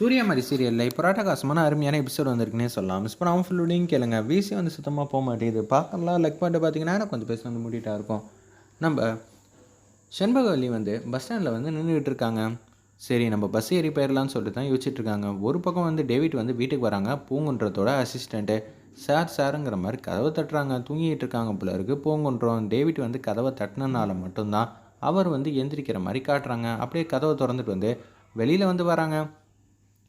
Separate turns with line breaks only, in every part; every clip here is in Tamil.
சூரியமாரி சீரியலில் இப்போ ராட்டகாசமான அருமையான எபிசோட் வந்திருக்குன்னே சொல்லலாம். மிஸ் பண்ணாமல் ஃபுல்லுடையும் கேளுங்க. வீசி வந்து சுத்தமாக போக மாட்டேங்குது. பார்க்கலாம். லெக் பண்ணிட்டு பார்த்தீங்கன்னா எனக்கு கொஞ்சம் பேச வந்து மூடிட்டா இருக்கும். நம்ம செண்பகவல்லி வந்து பஸ் ஸ்டாண்டில் வந்து நின்றுக்கிட்டு இருக்காங்க. சரி நம்ம பஸ் ஏறி போயிடலான்னு சொல்லிட்டு தான் யோசிச்சுட்டு இருக்காங்க. ஒரு பக்கம் வந்து டேவிட் வந்து வீட்டுக்கு வராங்க. பூங்குன்றத்தோட அசிஸ்டண்ட்டு சார் சாருங்கிற மாதிரி கதவை தட்டுறாங்க. தூங்கிட்டு இருக்காங்க போல இருக்குது பூங்குன்றோம். டேவிட் வந்து கதவை தட்டினனால மட்டும்தான் அவர் வந்து எந்திரிக்கிற மாதிரி காட்டுறாங்க. அப்படியே கதவை திறந்துட்டு வந்து வெளியில் வந்து வராங்க.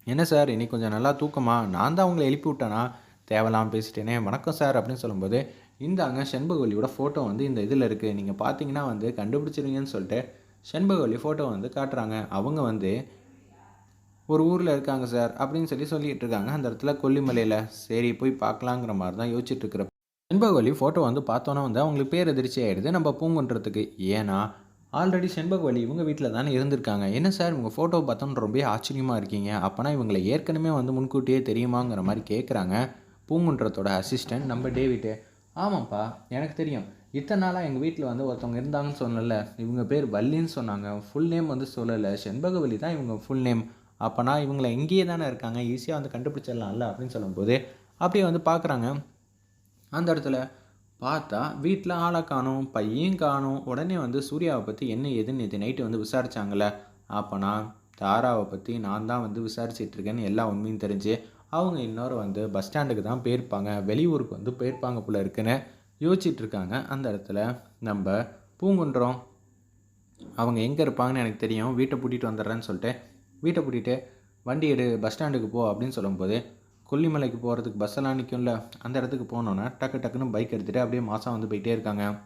என்ன சார் இன்னைக்கு கொஞ்சம் நல்லா தூக்கமா? நான் தான் அவங்களை எழுப்பி விட்டேனா? தேவலாம் பேசிட்டேனே. வணக்கம் சார் அப்படின்னு சொல்லும்போது இந்தாங்க செண்பகவல்லியோட ஃபோட்டோ வந்து இந்த இதில் இருக்குது நீங்கள் பார்த்தீங்கன்னா வந்து கண்டுபிடிச்சிருங்கன்னு சொல்லிட்டு செண்பகவல்லி ஃபோட்டோ வந்து காட்டுறாங்க. அவங்க வந்து ஒரு ஊரில் இருக்காங்க சார் அப்படின்னு சொல்லி சொல்லிகிட்டு இருக்காங்க. அந்த இடத்துல கொல்லிமலையில் சரி போய் பார்க்கலாங்கிற மாதிரி தான் யோசிச்சுட்டு இருக்கிற செண்பகவல்லி ஃபோட்டோ வந்து பார்த்தோன்னா வந்து அவங்களுக்கு பேர் எதிர்ச்சி ஆகிடுது நம்ம பூங்குன்றதுக்கு ஏன்னா ஆல்ரெடி செண்பகவல்லி இவங்க வீட்டில் தானே இருந்திருக்காங்க. என்ன சார் உங்கள் ஃபோட்டோ பார்த்தோன்னு ரொம்ப ஆச்சரியமாக இருக்கீங்க? அப்போனா இவங்களை ஏற்கனவே வந்து முன்கூட்டியே தெரியுமாங்கிற மாதிரி கேட்குறாங்க பூங்குன்றத்தோட அசிஸ்டன்ட் நம்ம டேவிட்டு ஆமாம்ப்பா எனக்கு தெரியும். இத்தனை நாளாக எங்கள் வீட்டில் வந்து ஒருத்தவங்க இருந்தாங்கன்னு சொன்னல இவங்க பேர் வள்ளின்னு சொன்னாங்க. ஃபுல் நேம் வந்து சொல்லலை. செண்பகவல்லி தான் இவங்க ஃபுல் நேம் அப்போனா இவங்களை இங்கேயே தானே இருக்காங்க. ஈஸியாக வந்து கண்டுபிடிச்சிடலாம்ல அப்படின்னு சொல்லும்போது அப்படியே வந்து பார்க்குறாங்க. அந்த இடத்துல பார்த்தா வீட்டில் ஆளை காணும் பையன் காணும். உடனே வந்து சூர்யாவை பற்றி என்ன ஏதுன்னு நேற்று நைட்டு வந்து விசாரிச்சாங்கல்ல. அப்போனா தாராவை பற்றி நான் தான் வந்து விசாரிச்சிட்டு இருக்கேன்னு எல்லா உண்மையும் தெரிஞ்சு அவங்க இன்னொரு வந்து பஸ் ஸ்டாண்டுக்கு தான் போயிருப்பாங்க. வெளியூருக்கு வந்து போயிருப்பாங்க போல இருக்குன்னு யோசிச்சுட்டு இருக்காங்க. அந்த இடத்துல நம்ம பூங்குன்றோம். அவங்க எங்கே இருப்பாங்கன்னு எனக்கு தெரியும். வீட்டை பூட்டிகிட்டு வந்துடுறேன்னு சொல்லிட்டு வீட்டை பூட்டிகிட்டு வண்டி எடு பஸ் ஸ்டாண்டுக்கு போ அப்படின்னு சொல்லும்போது கொல்லிமலைக்கு போகிறதுக்கு பஸ்ஸெல்லாம் நிற்கும்ல அந்த இடத்துக்கு போனோன்னா டக்கு டக்குன்னு பைக் எடுத்துகிட்டு அப்படியே மாதம் வந்து போயிட்டே இருக்காங்க.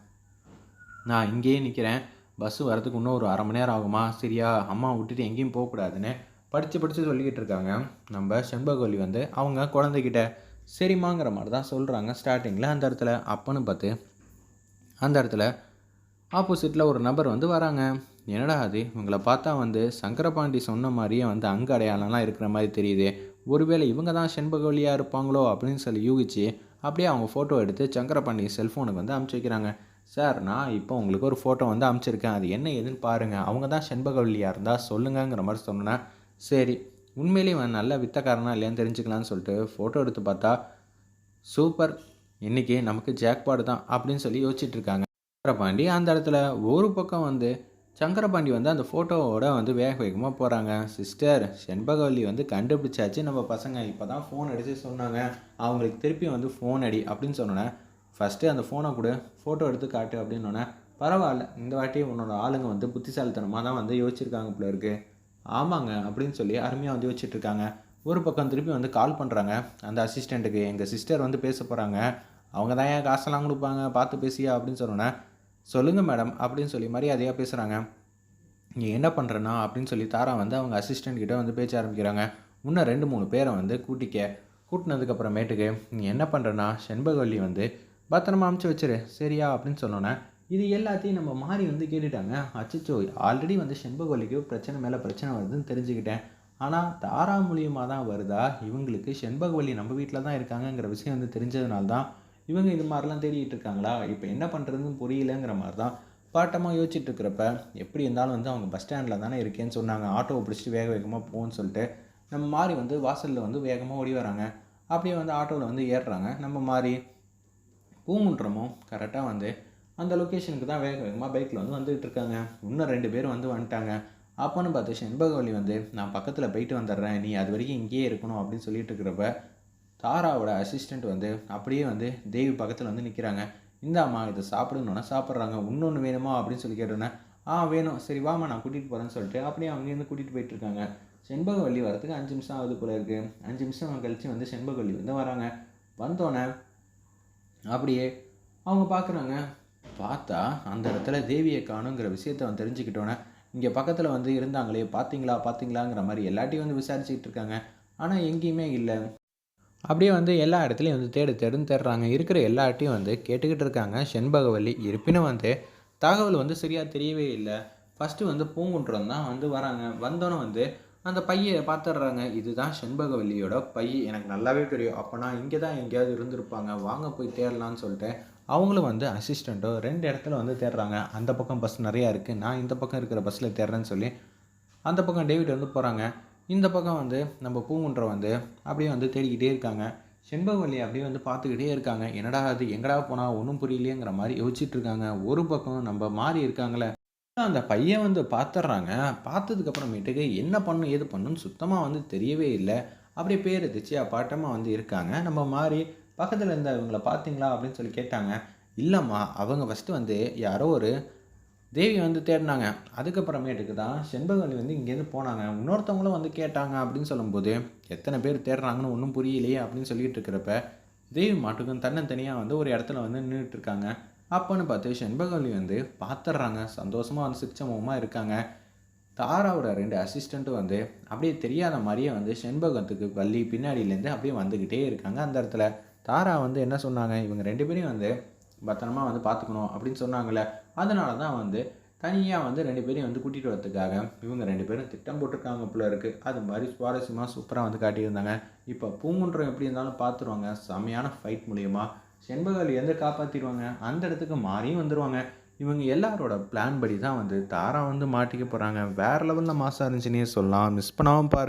நான் இங்கேயே நிற்கிறேன் பஸ்ஸு வரதுக்கு இன்னும் ஒரு அரை மணி நேரம் ஆகுமா? சரியா? அம்மா விட்டுட்டு எங்கேயும் போகக்கூடாதுன்னு படித்து படித்து சொல்லிக்கிட்டு இருக்காங்க. நம்ம செண்பகோலி வந்து அவங்க குழந்தைகிட்ட சரிம்மாங்கிற மாதிரி தான் சொல்கிறாங்க ஸ்டார்டிங்கில் அந்த இடத்துல. அப்பன்னு பார்த்து அந்த இடத்துல ஆப்போசிட்டில் ஒரு நபர் வந்து வராங்க. என்னடா அது? இவங்களை பார்த்தா வந்து சங்கரபாண்டி சொன்ன மாதிரியே வந்து அங்கு அடையாளம்லாம் இருக்கிற மாதிரி தெரியுது. ஒருவேளை இவங்க தான் செண்பகவழியாக இருப்பாங்களோ அப்படின்னு சொல்லி யூகிச்சு அப்படியே அவங்க ஃபோட்டோ எடுத்து சங்கரபாண்டி செல்ஃபோனுக்கு வந்து அமுச்சு வைக்கிறாங்க. சார் நான் இப்போ உங்களுக்கு ஒரு ஃபோட்டோ வந்து அமுச்சிருக்கேன். அது என்ன ஏதுன்னு பாருங்கள் அவங்க தான் செண்பகவல்லியாக இருந்தால் சொல்லுங்கங்கிற மாதிரி சொன்னேன் சரி உண்மையிலேயே இவன் நல்ல வித்தக்காரனா இல்லையான்னு தெரிஞ்சுக்கலான்னு சொல்லிட்டு ஃபோட்டோ எடுத்து பார்த்தா சூப்பர். இன்றைக்கி நமக்கு ஜாக்பாடு தான் அப்படின்னு சொல்லி யோசிச்சுட்டு இருக்காங்க. சங்கரபாண்டி அந்த இடத்துல ஒரு பக்கம் வந்து சங்கரபாண்டி வந்து அந்த ஃபோட்டோவோட வந்து வேக வேகமாக போகிறாங்க சிஸ்டர் செண்பகவல்லி வந்து கண்டுபிடிச்சாச்சு. நம்ம பசங்க இப்போ தான் ஃபோன் அடித்து சொன்னாங்க. அவங்களுக்கு திருப்பி வந்து ஃபோன் அடி அப்படின்னு சொன்னோன்னே ஃபஸ்ட்டு அந்த ஃபோனை கொடு ஃபோட்டோ எடுத்து காட்டு அப்படின்னோடனே பரவாயில்ல. இந்த வாட்டி உன்னோட ஆளுங்க வந்து புத்திசாலித்தனமாக தான் வந்து யோசிச்சிருக்காங்க போல இருக்கு. ஆமாங்க அப்படின்னு சொல்லி அருமையாக வந்து யோசிச்சுட்ருக்காங்க ஒரு பக்கம் திருப்பி வந்து கால் பண்ணுறாங்க அந்த அசிஸ்டண்ட்டுக்கு எங்கள் சிஸ்டர் வந்து பேச போகிறாங்க அவங்க தான் ஏன் காசெல்லாம் கொடுப்பாங்க? பார்த்து பேசியா அப்படின்னு சொன்னோன்னே சொல்லுங்கள் மேடம் அப்படின்னு சொல்லி மரியாதையாக பேசுகிறாங்க நீ என்ன பண்ணுறனா அப்படின்னு சொல்லி தாரா வந்து அவங்க அசிஸ்டண்ட் கிட்ட வந்து பேச ஆரம்பிக்கிறாங்க. இன்னும் ரெண்டு மூணு பேரை வந்து கூட்டிக்க. கூட்டினதுக்கப்புறமேட்டுக்கு நீ என்ன பண்ணுறனா செண்பகவல்லி வந்து பத்திரமா அமுச்சு வச்சிரு. சரியா? அப்படின்னு சொன்னோன்னே இது எல்லாத்தையும் நம்ம மாறி வந்து கேட்டுட்டாங்க. அச்சச்சோ ஆல்ரெடி வந்து செண்பகவல்லிக்கு பிரச்சனை மேலே பிரச்சனை வருதுன்னு தெரிஞ்சுக்கிட்டேன். ஆனால் தாரா மூலியமாக தான் வருதா? இவங்களுக்கு செண்பகவல்லி நம்ம வீட்டில் தான் இருக்காங்கங்கிற விஷயம் வந்து தெரிஞ்சதுனால தான் இவங்க இது மாதிரிலாம் தேடிட்டு இருக்காங்களா? இப்போ என்ன பண்ணுறதுன்னு புரியலங்கிற மாதிரி தான் பாட்டமாக யோசிச்சுட்டு இருக்கிறப்ப எப்படி இருந்தாலும் வந்து அவங்க பஸ் ஸ்டாண்டில் தானே இருக்கேன்னு சொன்னாங்க. ஆட்டோவை பிடிச்சிட்டு வேக வேகமாக போன்னு சொல்லிட்டு நம்ம மாறி வந்து வாசலில் வந்து வேகமாக ஓடி வராங்க. அப்படியே வந்து ஆட்டோவில் வந்து ஏறுறாங்க. நம்ம மாறி பூங்குன்றமும் கரெக்டாக வந்து அந்த லொக்கேஷனுக்கு தான் வேக வேகமாக பைக்கில் வந்து வந்துகிட்டு இருக்காங்க. இன்னும் ரெண்டு பேரும் வந்து வந்துட்டாங்க. அப்போன்னு பார்த்து செண்பகவல்லி வந்து நான் பக்கத்தில் போயிட்டு வந்துடுறேன். நீ அது வரைக்கும் இங்கேயே இருக்கணும் அப்படின்னு சொல்லிட்டு இருக்கிறப்ப தாராவோட அசிஸ்டண்ட் வந்து அப்படியே வந்து தேவி பக்கத்தில் வந்து நிற்கிறாங்க இந்தாம்மா இதை சாப்பிடணுன்னா சாப்பிட்றாங்க. இன்னொன்று வேணுமா அப்படின்னு சொல்லி கேட்டோன்னே ஆ வேணும். சரி வாமா நான் கூட்டிகிட்டு போகிறேன்னு சொல்லிட்டு அப்படியே அங்கேருந்து கூட்டிகிட்டு போயிட்டுருக்காங்க செண்பகவல்லி வரத்துக்கு அஞ்சு நிமிஷம் ஆகுது போல இருக்குது அஞ்சு நிமிஷம் கழித்து வந்து செண்பகவல்லி வந்து வராங்க. வந்தோடனே அப்படியே அவங்க பார்க்குறாங்க பார்த்தா அந்த இடத்துல தேவியை காணுங்கிற விஷயத்த அவன் தெரிஞ்சுக்கிட்டோன்னே இங்கே பக்கத்தில் வந்து இருந்தாங்களே பார்த்தீங்களா பார்த்தீங்களாங்கிற மாதிரி எல்லாட்டையும் வந்து விசாரிச்சுக்கிட்டு இருக்காங்க. ஆனால் எங்கேயுமே இல்லை. அப்படியே வந்து எல்லா இடத்துலையும் வந்து தேடு தேடுன்னு தேடுறாங்க. இருக்கிற எல்லாட்டையும் வந்து கேட்டுக்கிட்டு இருக்காங்க. செண்பகவல்லி இருப்பினும் வந்து தகவல் வந்து சரியாக தெரியவே இல்லை. ஃபஸ்ட்டு வந்து பூங்குன்றம் தான் வந்து வராங்க. வந்தோன்னே வந்து அந்த பையை பார்த்துடுறாங்க இதுதான் செண்பகவல்லியோட பை. எனக்கு நல்லாவே தெரியும். அப்போ நான் இங்கே தான் எங்கேயாவது இருந்திருப்பாங்க. வாங்க போய் தேடலான்னு சொல்லிட்டு அவங்களும் வந்து அசிஸ்டண்ட்டோ ரெண்டு இடத்துல வந்து தேடுறாங்க. அந்த பக்கம் பஸ் நிறையா இருக்குது நான் இந்த பக்கம் இருக்கிற பஸ்ஸில் தேடுறேன்னு சொல்லி அந்த பக்கம் டேவிட் வந்து போகிறாங்க இந்த பக்கம் வந்து நம்ம பூங்குன்றம் வந்து அப்படியே வந்து தேடிக்கிட்டே இருக்காங்க. செண்பகவல்லி அப்படியே வந்து பார்த்துக்கிட்டே இருக்காங்க. என்னடா அது? எங்கடா போனால் ஒன்றும் புரியலையேங்கிற மாதிரி யோசிச்சுட்டு இருக்காங்க. ஒரு பக்கம் நம்ம மாறி இருக்காங்களே அந்த பையன் வந்து பார்த்துட்றாங்க. பார்த்ததுக்கப்புறமேட்டுக்கு என்ன பண்ணும் ஏது பண்ணுன்னு சுத்தமாக வந்து தெரியவே இல்லை. அப்படியே பேர் திச்சியா பாட்டமாக வந்து இருக்காங்க. நம்ம மாறி பக்கத்தில் இருந்த இவங்கள பார்த்தீங்களா அப்படின்னு சொல்லி கேட்டாங்க. இல்லைம்மா அவங்க ஃபஸ்ட்டு வந்து யாரோ ஒரு தேவி வந்து தேடினாங்க. அதுக்கப்புறமேட்டுக்கு தான் செண்பகவல்லி வந்து இங்கேருந்து போனாங்க. இன்னொருத்தவங்களும் வந்து கேட்டாங்க அப்படின்னு சொல்லும்போது எத்தனை பேர் தேடுறாங்கன்னு ஒன்றும் புரியலையே அப்படின்னு சொல்லிட்டு இருக்கிறப்ப தேவி மாட்டுக்கும் தன்னந்தனியாக வந்து ஒரு இடத்துல வந்து நின்றுட்டு இருக்காங்க அப்போன்னு பார்த்து செண்பகவல்லி வந்து பார்த்துட்றாங்க சந்தோஷமாக வந்து சிரிச்ச முகமாக இருக்காங்க. தாராவோட ரெண்டு அசிஸ்டண்ட்டும் வந்து அப்படியே தெரியாத மாதிரியே வந்து செண்பகத்துக்கு வள்ளி பின்னாடியிலேருந்து அப்படியே வந்துக்கிட்டே இருக்காங்க அந்த இடத்துல. தாரா வந்து என்ன சொன்னாங்க? இவங்க ரெண்டு பேரையும் வந்து பத்திரமா வந்து பார்த்துக்கணும் அப்படின்னு சொன்னாங்களே அதனால தான் வந்து தனியாக வந்து ரெண்டு பேரையும் வந்து கூட்டிகிட்டு வரதுக்காக இவங்க ரெண்டு பேரும் திட்டம் போட்டிருக்காங்க போல இருக்குது அது மாதிரி சுவாரஸ்யமாக சூப்பராக வந்து காட்டியிருந்தாங்க. இப்போ பூங்குன்றம் எப்படி இருந்தாலும் பார்த்துருவாங்க. செம்மையான ஃபைட் மூலியமாக செண்பகவல்லி வந்து காப்பாற்றிடுவாங்க அந்த இடத்துக்கு மாறியும் வந்துடுவாங்க இவங்க எல்லாரோட பிளான் படி தான் வந்து தாரா வந்து மாட்டிக்க போகிறாங்க வேறு லெவலில் மாசாக இருந்துச்சுன்னே சொல்லலாம். மிஸ் பண்ணாமல் பாரு